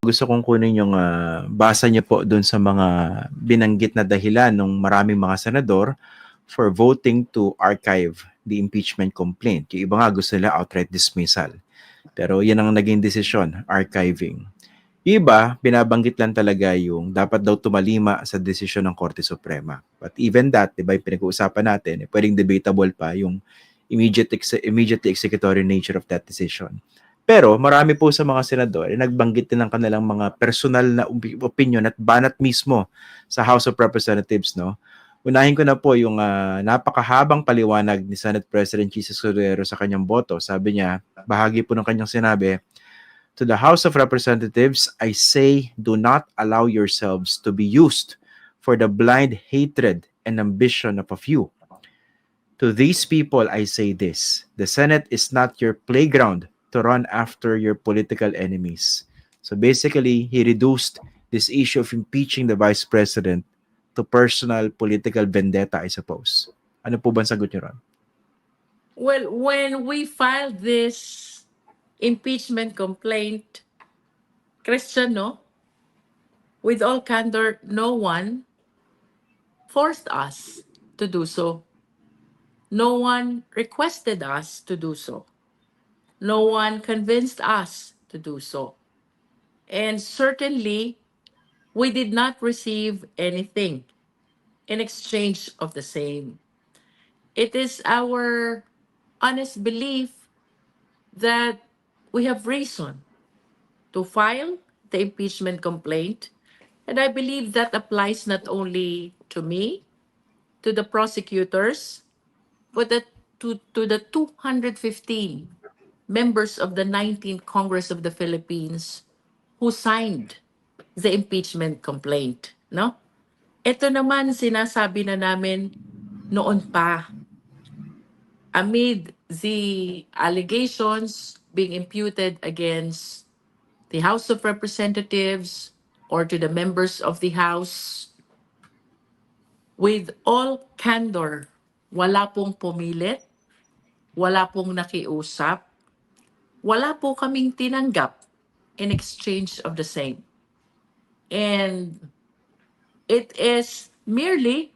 gusto kong kunin yung ah, basa niyo po doon sa mga binanggit na dahilan ng maraming mga senador for voting to archive the impeachment complaint. Yung iba nga gusto nila outright dismissal. Pero yan ang naging desisyon, archiving. Iba, binabanggit lang talaga yung dapat daw tumalima sa desisyon ng Korte Suprema. But even that, di ba, yung pinag-uusapan natin, eh, pwedeng debatable pa yung immediate exe- immediately executory nature of that decision. Pero marami po sa mga senador, eh, nagbanggit din ng kanilang mga personal na opi- opinion at banat mismo sa House of Representatives, no? Unahin ko na po yung ah, napakahabang paliwanag ni Senate President Jesus Cordero sa kanyang boto. Sabi niya, bahagi po ng kanyang sinabi, To the House of Representatives, I say, do not allow yourselves to be used for the blind hatred and ambition of a few. To these people, I say this the Senate is not your playground to run after your political enemies. So basically, he reduced this issue of impeaching the vice president to personal political vendetta, I suppose. Ano po ba sagot niyo ron? Well, when we filed this impeachment complaint, Christian, no? With all candor, no one forced us to do so. No one requested us to do so. No one convinced us to do so. And certainly, we did not receive anything in exchange of the same. It is our honest belief that we have reason to file the impeachment complaint. And I believe that applies not only to me, to the prosecutors, but to, to the 215 members of the 19th Congress of the Philippines who signed the impeachment complaint. No? Ito naman sinasabi na namin noon pa amid the allegations being imputed against the House of Representatives or to the members of the House, with all candor, wala pong pumilit, wala pong nakiusap, wala po kaming tinanggap in exchange of the same. And it is merely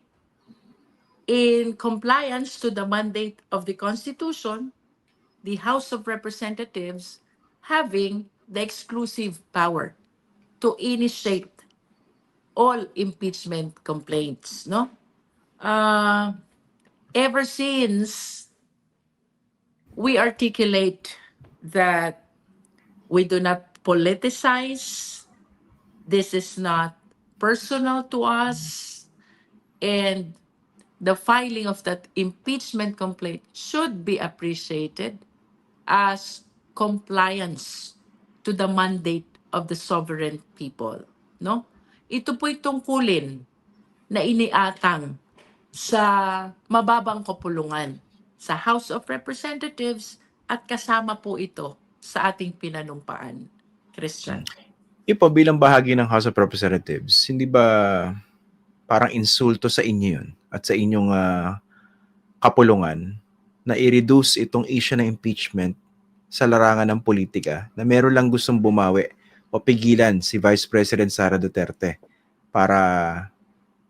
in compliance to the mandate of the Constitution, the House of Representatives having the exclusive power to initiate all impeachment complaints, no? Uh, ever since we articulate that we do not politicize, this is not personal to us, and the filing of that impeachment complaint should be appreciated as compliance to the mandate of the sovereign people no? Ito po'y tungkulin na iniatang sa mababang kapulungan sa House of Representatives at kasama po ito sa ating pinanumpaan Christian Yun po, bilang bahagi ng House of Representatives, hindi ba parang insulto sa inyo yun at sa inyong ah, kapulungan na i-reduce itong issue ng impeachment sa larangan ng politika na meron lang gustong bumawi o pigilan si Vice President Sara Duterte para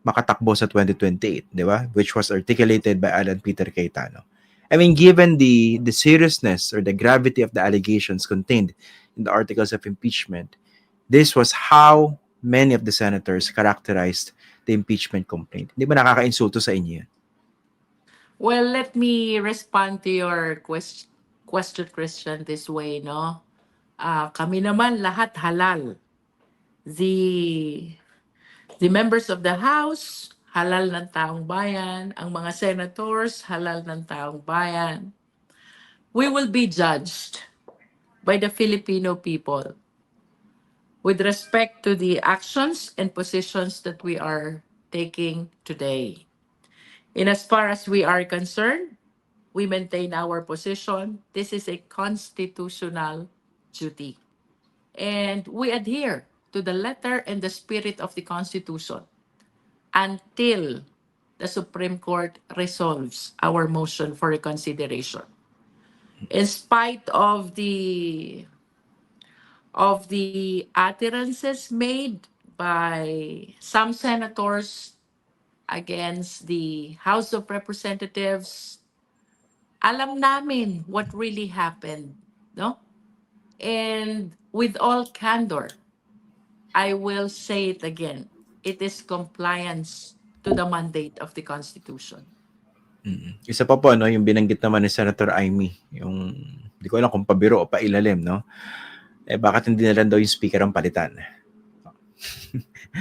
makatakbo sa 2028, di ba? Which was articulated by Alan Peter Cayetano. I mean, given the the seriousness or the gravity of the allegations contained in the articles of impeachment, this was how many of the senators characterized the impeachment complaint. Hindi ba nakaka-insulto sa inyo? Well, let me respond to your quest- question, Christian, this way, no? Ah, kami naman lahat halal. The the members of the House, halal ng taong bayan. Ang mga senators, halal ng taong bayan. We will be judged by the Filipino people with respect to the actions and positions that we are taking today. In as far as we are concerned, we maintain our position. This is a constitutional duty. And we adhere to the letter and the spirit of the Constitution until the Supreme Court resolves our motion for reconsideration. In spite of the of the utterances made by some senators against the House of Representatives, alam namin what really happened, no? And with all candor, I will say it again. It is compliance to the mandate of the Constitution. Mm. Isa pa po, no, yung binanggit naman ni Senator Amy, yung, di ko alam kung pabiro o pailalim, no? Eh, bakit hindi na lang daw yung speaker ang palitan?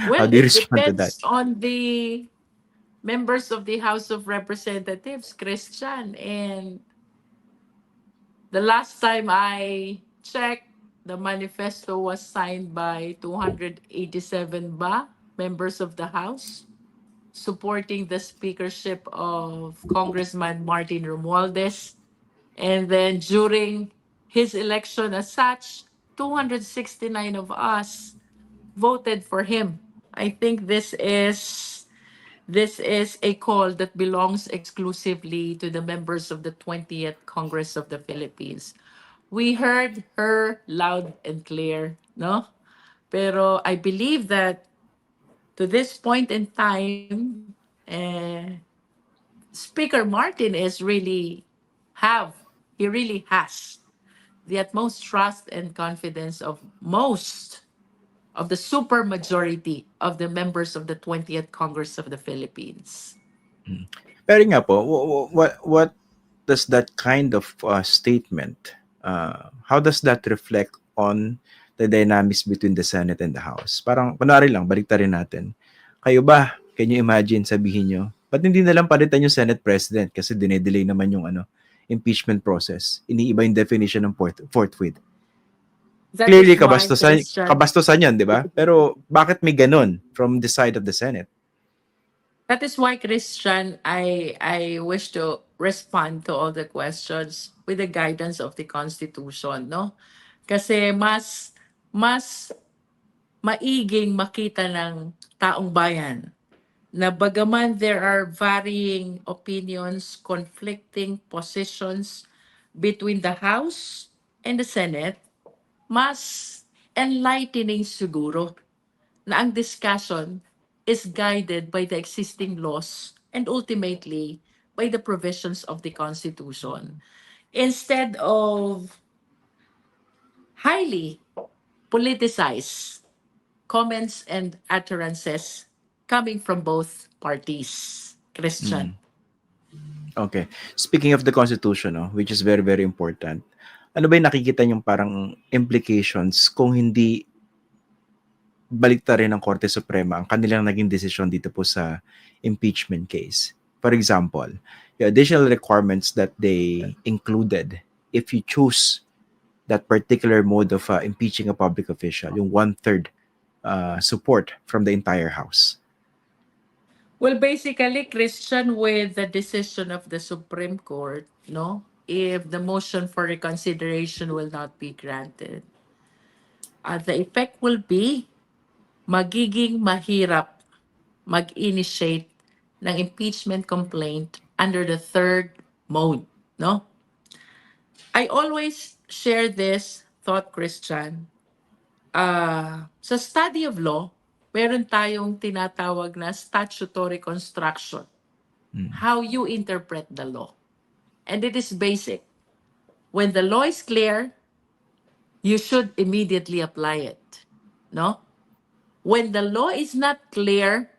Well, do you it respond to depends on the members of the House of Representatives, Christian. And the last time I checked, the manifesto was signed by 287 ba members of the House supporting the speakership of Congressman Martin Romualdez. And then during his election as such, 269 of us voted for him. I think this is this is a call that belongs exclusively to the members of the 20th Congress of the Philippines. We heard her loud and clear, no? Pero I believe that to this point in time, eh, Speaker Martin is really have he really has the utmost trust and confidence of most of the supermajority of the members of the 20th Congress of the Philippines. Pero nga po, wh- wh- what, what does that kind of uh, statement, uh, how does that reflect on the dynamics between the Senate and the House? Parang, kunwari lang, baliktarin natin. Kayo ba, can you imagine, sabihin nyo, ba't hindi na lang palitan yung Senate President kasi dinedelay naman yung ano, impeachment process. Iniiba yung definition ng fourth, fourth with. That Clearly, kabastusan, kabastusan yan, di ba? Pero bakit may ganun from the side of the Senate? that is why, Christian, I I wish to respond to all the questions with the guidance of the Constitution, no? Kasi mas mas maiging makita ng taong bayan na bagaman there are varying opinions, conflicting positions between the House and the Senate, mas enlightening siguro na ang discussion is guided by the existing laws and ultimately by the provisions of the Constitution. Instead of highly politicized comments and utterances coming from both parties. Christian. Okay. Speaking of the Constitution, no, which is very, very important, ano ba yung nakikita yung parang implications kung hindi balikta rin ng Korte Suprema ang kanilang naging desisyon dito po sa impeachment case? For example, the additional requirements that they included if you choose that particular mode of uh, impeaching a public official, yung one-third uh, support from the entire House. Well, basically, Christian, with the decision of the Supreme Court, no, if the motion for reconsideration will not be granted, uh, the effect will be magiging mahirap mag-initiate ng impeachment complaint under the third mode, no? I always share this thought, Christian. Uh, sa study of law, meron tayong tinatawag na statutory construction. Mm. How you interpret the law. And it is basic. When the law is clear, you should immediately apply it. No? When the law is not clear,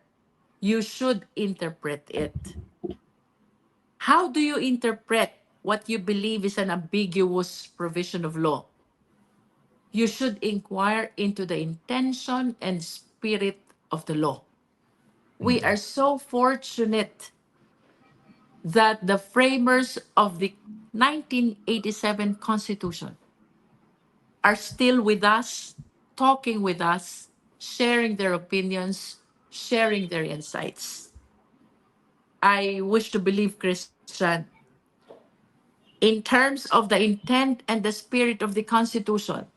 you should interpret it. How do you interpret what you believe is an ambiguous provision of law? You should inquire into the intention and spirit of the law. We mm-hmm. are so fortunate that the framers of the 1987 Constitution are still with us, talking with us, sharing their opinions, sharing their insights. I wish to believe, Christian, in terms of the intent and the spirit of the Constitution,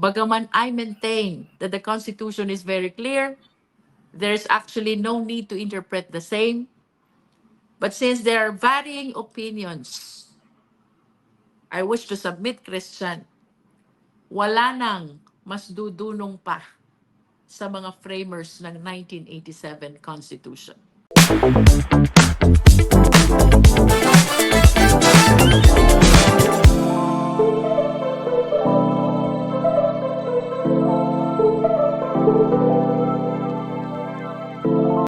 bagaman I maintain that the Constitution is very clear, there's actually no need to interpret the same. But since there are varying opinions, I wish to submit, Christian, wala nang mas dudunong pa sa mga framers ng 1987 Constitution.